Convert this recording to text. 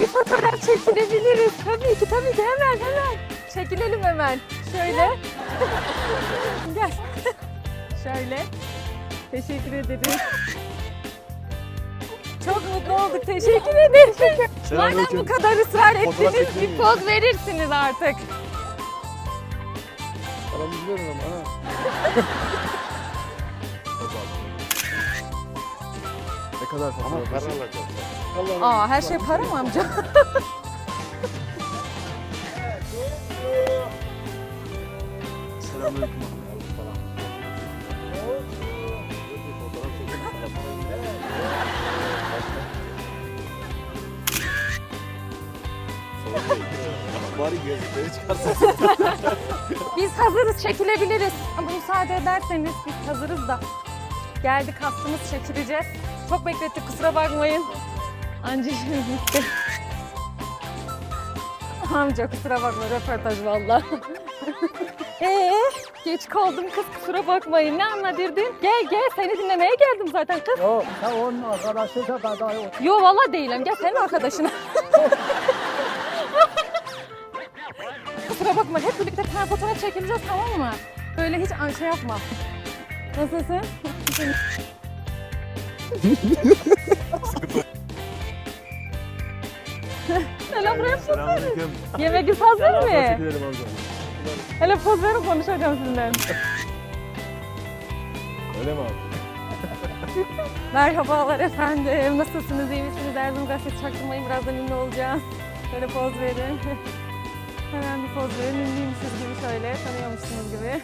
Bir fotoğraf çekilebiliriz. Tabii ki tabii ki hemen hemen. Çekilelim hemen. Şöyle. Gel. Şöyle. Teşekkür ederiz. Çok mutlu olduk. Teşekkür ederim. Madem bu kadar ısrar Fotoğraf ettiniz bir poz verirsiniz artık. Paramı biliyorum ama ha. ne kadar Ama fotoğraf? para alacağız. Allah'ım. Aa her şey para mı amca? Selamünaleyküm. Bari gözlükleri çıkarsa. Biz hazırız, çekilebiliriz. Ama müsaade ederseniz biz hazırız da. Geldi kastımız çekileceğiz. Çok beklettik kusura bakmayın. Anca işimiz bitti. Amca kusura bakma röportaj valla. Ee, geç kaldım kız kusura bakmayın. Ne anladirdin? Gel gel seni dinlemeye geldim zaten kız. Yok, sen onun arkadaşı da kadar yok. Yo valla değilim. Gel senin arkadaşına. Kusura bakma. Hep birlikte tane fotoğraf çekileceğiz tamam mı? Böyle hiç şey yapma. Nasılsın? Selam buraya poz verin. Hazır mı? Hele poz verin konuşacağım sizinle. Öyle mi abi? Merhabalar efendim. Nasılsınız? iyi misiniz? Erzurum gazetesi çaktırmayın. Birazdan ünlü olacağız. Şöyle poz verin. Hemen bir poz verin. Ünlüymüşüz gibi şöyle. Tanıyormuşsunuz gibi.